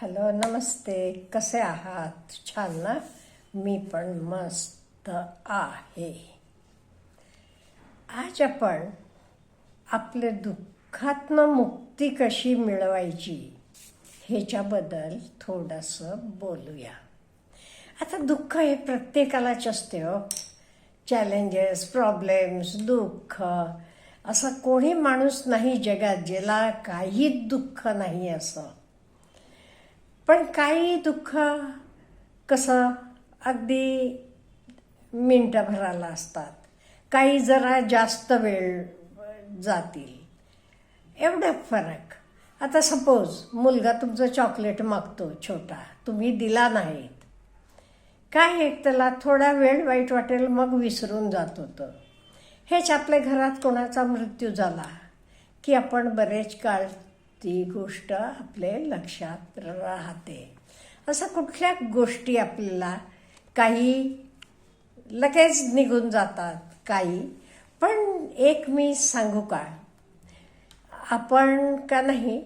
Hello नमस्ते. कसे आहात? छान ना? मी पण मस्त आहे. आज आपण आपले दुःखातनं मुक्ती कशी मिळवायची ह्याच्याबद्दल थोडंसं बोलूया. आता दुःख हे प्रत्येकालाच असते हो. चॅलेंजेस प्रॉब्लेम्स दुःख असं कोणी माणूस नाही जगात ज्याला काही दुःख नाही असं. पण काही दुःख कसं अगदी मिनटभराला असतात. काही जरा जास्त वेळ जातील. एवढा फरक. आता सपोज मुलगा तुमचं चॉकलेट मागतो छोटा. तुम्ही दिला नाहीत. काय एक त्याला थोडा वेळ वाईट वाटेल मग विसरून जात होतं. हेच आपल्या घरात कोणाचा मृत्यू झाला की आपण बरेच काळ ती गोष्ट आपले लक्षात राहते. असं कुठल्या गोष्टी आपल्याला काही लगेच निघून जातात काही? पण एक मी सांगू का? आपण का नाही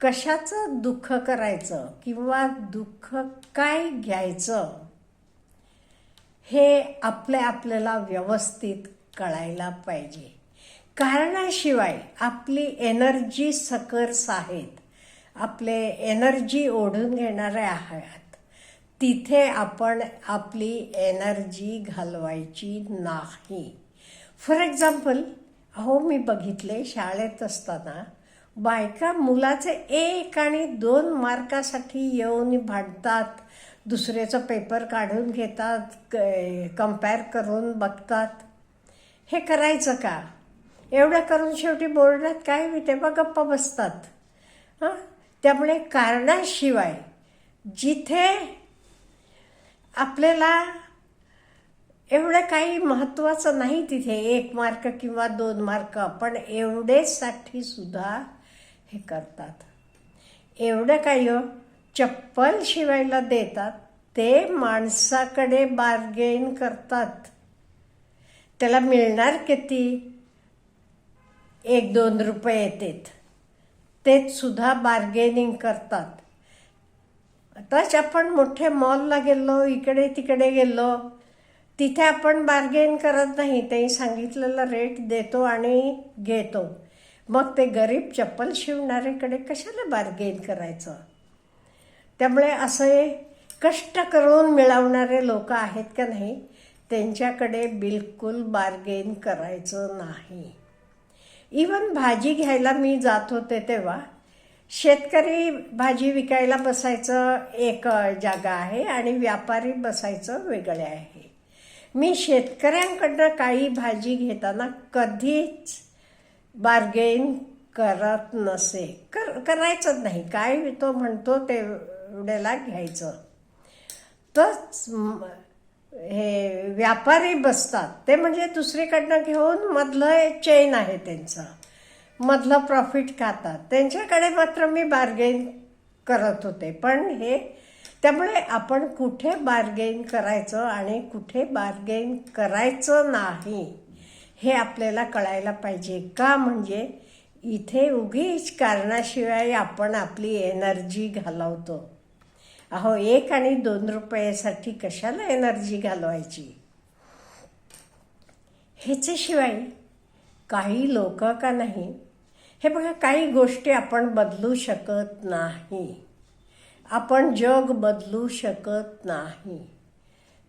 कशाचं दुःख करायचं किंवा दुःख काय घ्यायचं हे आपले आपल्याला व्यवस्थित कळायला पाहिजे. कारणाशिवाय आपली एनर्जी सकर्स आहेत. आपले एनर्जी ओढून घेणारे आहात. तिथे आपण आपली एनर्जी घालवायची नाही. फॉर एक्झाम्पल अहो मी बघितले शाळेत असताना बायका मुलाचे एक आणि दोन मार्कासाठी येऊन भांडतात. दुसऱ्याचं पेपर काढून घेतात कंपेअर करून बघतात. हे करायचं का? एवढं करून शेवटी बोर्डात काय होते बा गप्पा बसतात. हां? त्यामुळे कारणाशिवाय जिथे आपल्याला एवढं काही महत्त्वाचं नाही तिथे एक मार्क किंवा दोन मार्क पण एवढेसाठी सुद्धा हे करतात. एवढं काही हो चप्पल शिवायला देतात ते माणसाकडे बार्गेन करतात. त्याला मिळणार किती? एक दोन रुपये येतात. तेच सुद्धा बार्गेनिंग करतात. आताच आपण मोठे मॉलला गेलो इकडे तिकडे गेलो तिथे आपण बार्गेन करत नाही. ते सांगितलेला रेट देतो आणि घेतो. मग ते गरीब चप्पल शिवणाऱ्याकडे कशाला बार्गेन करायचं? त्यामुळे असे कष्ट करून मिळवणारे लोक आहेत का नाही त्यांच्याकडे बिलकुल बार्गेन करायचं नाही. इवन भाजी घ्यायला मी जात होते तेव्हा शेतकरी भाजी विकायला बसायचं एक जागा आहे आणि व्यापारी बसायचं वेगळे आहे. मी शेतकऱ्यांकडनं काही भाजी घेताना कधीच बार्गेन करत नसे. कर करायचंच नाही. काय तो म्हणतो तेवढ्याला घ्यायचं. तच हे व्यापारी बसतात. ते म्हणजे दुसरीकडनं घेऊन मधलं चेन आहे त्यांचं. मधलं प्रॉफिट खातात. त्यांच्याकडे मात्र मी बार्गेन करत होते. पण हे त्यामुळे आपण कुठे बार्गेन करायचं आणि कुठे बार्गेन करायचं नाही हे आपल्याला कळायला पाहिजे. का म्हणजे इथे उगीच कारणाशिवाय आपण आपली एनर्जी घालवतो. अहो एक आणि दोन रुपयासाठी कशाला एनर्जी घालवायची? ह्याच्याशिवाय काही लोक का नाही? हे बघा काही गोष्टी आपण बदलू शकत नाही. आपण जग बदलू शकत नाही.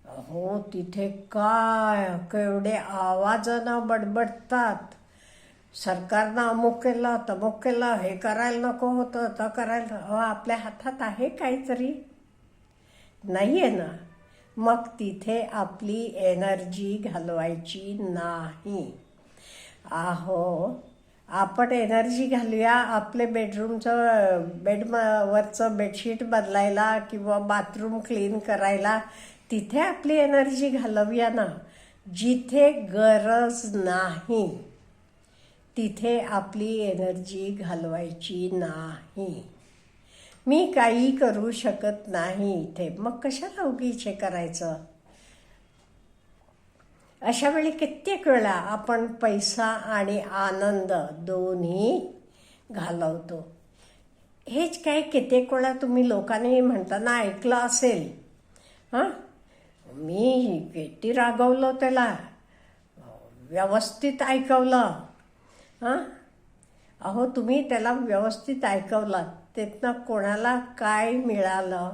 हो तिथे काय? केवढे आवाजानं बडबडतात. सरकारनं अमुक केलं तमुक केलं हे करायला नको होतं तर करायला हो आपल्या हातात आहे काहीतरी. नाही आहे ना. मग तिथे आपली एनर्जी घालवायची नाही. आहो आपण एनर्जी घालूया आपले बेडरूमचं बेडवरचं बेडशीट बदलायला किंवा बाथरूम क्लीन करायला तिथे आपली एनर्जी घालवूया ना. जिथे गरज नाही तिथे आपली एनर्जी घालवायची नाही. मी काही करू शकत नाही इथे. मग कशाला उगीच हे करायचं? अशा वेळी कित्येक वेळा आपण पैसा आणि आनंद दोन्ही घालवतो. हेच काय कित्येक वेळा तुम्ही लोकांनी म्हणताना ऐकलं असेल. हां? मी किती रागवलं त्याला? व्यवस्थित ऐकवलं. हां? अहो तुम्ही त्याला व्यवस्थित ऐकवलात त्यातनं कोणाला काय मिळालं?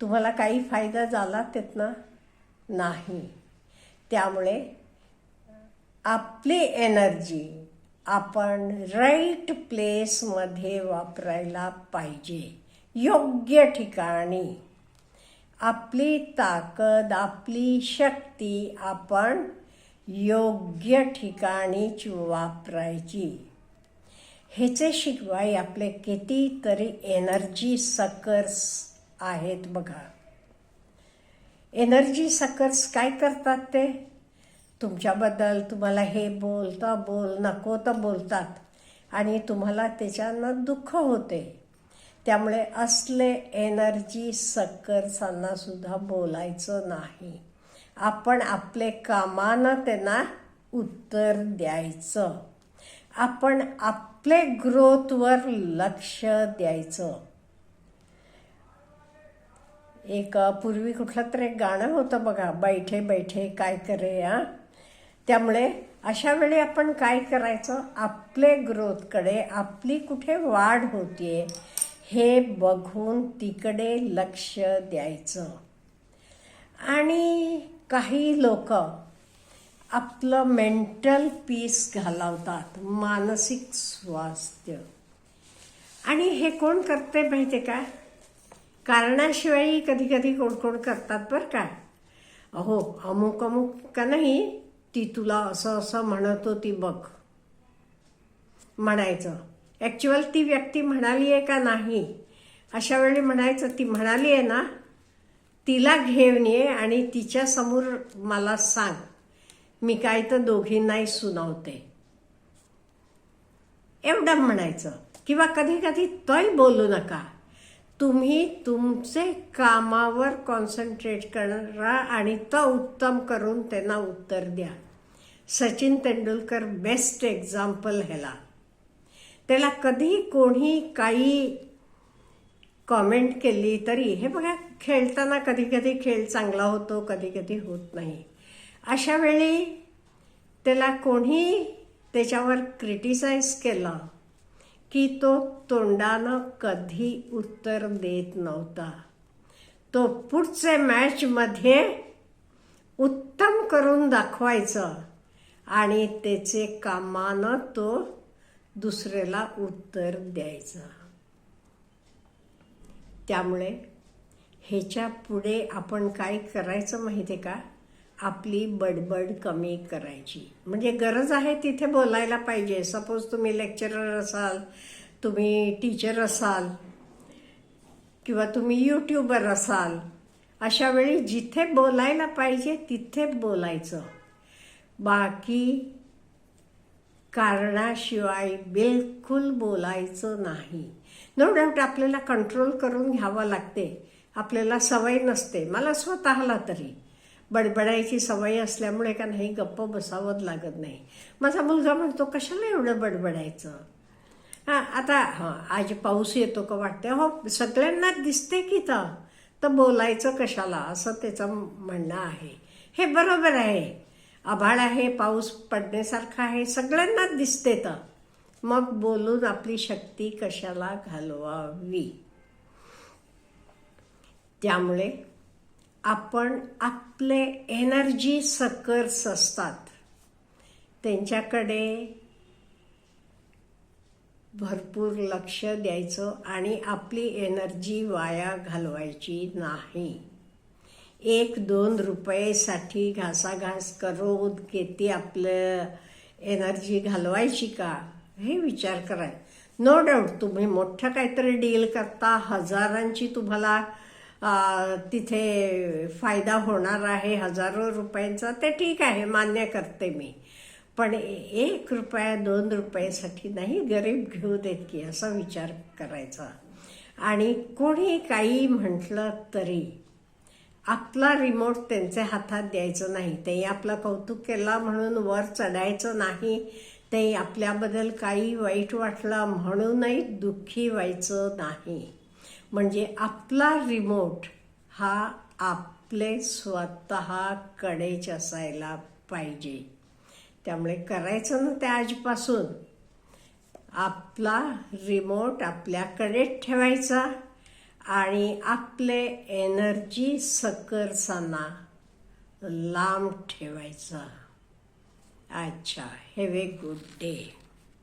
तुम्हाला काही फायदा झाला त्यातनं? नाही. त्यामुळे आपली एनर्जी आपण राईट प्लेसमध्ये वापरायला पाहिजे. योग्य ठिकाणी. आपली ताकद आपली शक्ती आपण योग्य ठिकाणीच वापरायची. ह्याचे शिवाय आपले कितीतरी एनर्जी सकर्स आहेत बघा. एनर्जी सकर्स काय करतात ते? तुमच्याबद्दल तुम्हाला हे बोलता बोल नको तर बोलतात. आणि तुम्हाला त्याच्यानं दुःख होते. त्यामुळे असले एनर्जी सकर्सांना सुद्धा बोलायचं नाही. आपण आपले कामानं त्यांना उत्तर द्यायचं. आपण आपले ग्रोथवर लक्ष द्यायचं. एक पूर्वी कुठलं तर एक गाणं होतं बघा बैठे बैठे काय करे हा त्यामुळे अशा वेळी आपण काय करायचं? आपले ग्रोथकडे आपली कुठे वाढ होतीये हे बघून तिकडे लक्ष द्यायचं. आणि काही लोक आपलं मेंटल पीस घालवतात मानसिक स्वास्थ्य. आणि हे कोण करते माहिती आहे का? कारणाशिवाय कधी कधी कोण कोण करतात बरं का? अहो अमुक अमुक का नाही ती तुला असं असं म्हणत होती बघ. म्हणायचं. ॲक्च्युअल ती व्यक्ती म्हणाली आहे का नाही? अशा वेळी म्हणायचं ती म्हणाली आहे ना तिला घेऊन ये आणि तिच्यासमोर मला सांग. मी काय तर दोघींनाही सुनावते. एवढं म्हणायचं. किंवा कधी कधी तोही बोलू नका. तुम्ही तुमचे कामावर कॉन्सन्ट्रेट करा आणि तो उत्तम करून त्यांना उत्तर द्या. सचिन तेंडुलकर बेस्ट एक्झाम्पल ह्याला. त्याला कधी कोणी काही कॉमेंट केली तरी हे बघा खेळताना कधी कधी खेळ चांगला होतो कधी कधी होत नाही. अशा वेळी त्याला कोणी त्याच्यावर क्रिटिसाइज केलं की तो तोंडानं कधी उत्तर देत नव्हता. तो पुढचे मॅचमध्ये उत्तम करून दाखवायचं आणि त्याचे कामानं तो दुसऱ्याला उत्तर द्यायचं. त्यामुळे ह्याच्या पुढे आपण काय करायचं माहिती आहे का? आपली बडबड कमी करायची. म्हणजे गरज आहे तिथे बोलायला पाहिजे. सपोज तुम्ही लेक्चरर असाल तुम्ही टीचर असाल किंवा तुम्ही यूट्यूबर असाल अशा वेळी जिथे बोलायला पाहिजे तिथे बोलायचं. बाकी कारणाशिवाय बिलकुल बोलायचं नाही. नो डाऊट आपल्याला कंट्रोल करून घ्यावं लागते. आपल्याला सवय नसते. मला स्वतःला तरी. बडबडायची सवय असल्यामुळे का नाही गप्प बसावंच लागत नाही. माझा मुलगा म्हणतो कशाला एवढं बडबडायचं? हां आता हां आज पाऊस येतो का वाटते हो सगळ्यांनाच दिसते की तर तर बोलायचं कशाला? असं त्याचं म्हणणं आहे. हे बरोबर आहे. आभाळ आहे पाऊस पडण्यासारखा आहे. सगळ्यांनाच दिसते तर मग बोलून आपली शक्ती कशाला घालवावी? त्यामुळे आपण आपले एनर्जी सकर्स असतात. त्यांच्याकडे भरपूर लक्ष द्यायचं आणि आपली एनर्जी वाया घालवायची नाही. एक दोन रुपयेसाठी घासाघास करून किती आपलं एनर्जी घालवायची का? हे विचार कराय. नो डाऊट तुम्ही मोठं काहीतरी डील करता हजारांची तुम्हाला तिथे फायदा होणार आहे हजारो रुपयांचा ते ठीक आहे मान्य करते मी. पण एक रुपया दोन रुपयासाठी नाही गरीब घेऊ देत की असा विचार करायचा. आणि कोणी काही म्हटलं तरी आपला रिमोट त्यांच्या हातात द्यायचं नाही. ते आपलं कौतुक केला म्हणून वर चढायचं नाही. ते आपल्याबद्दल काही वाईट वाटला म्हणूनही दुःखी व्हायचं नाही. म्हणजे आपला रिमोट हा आपले स्वतःकडेच असायला पाहिजे. त्यामुळे करायचं ना त्या आजपासून? आपला रिमोट आपल्याकडेच ठेवायचा आणि आपले एनर्जी सकरसाना लांब ठेवायचा. अच्छा हॅव ए गुड डे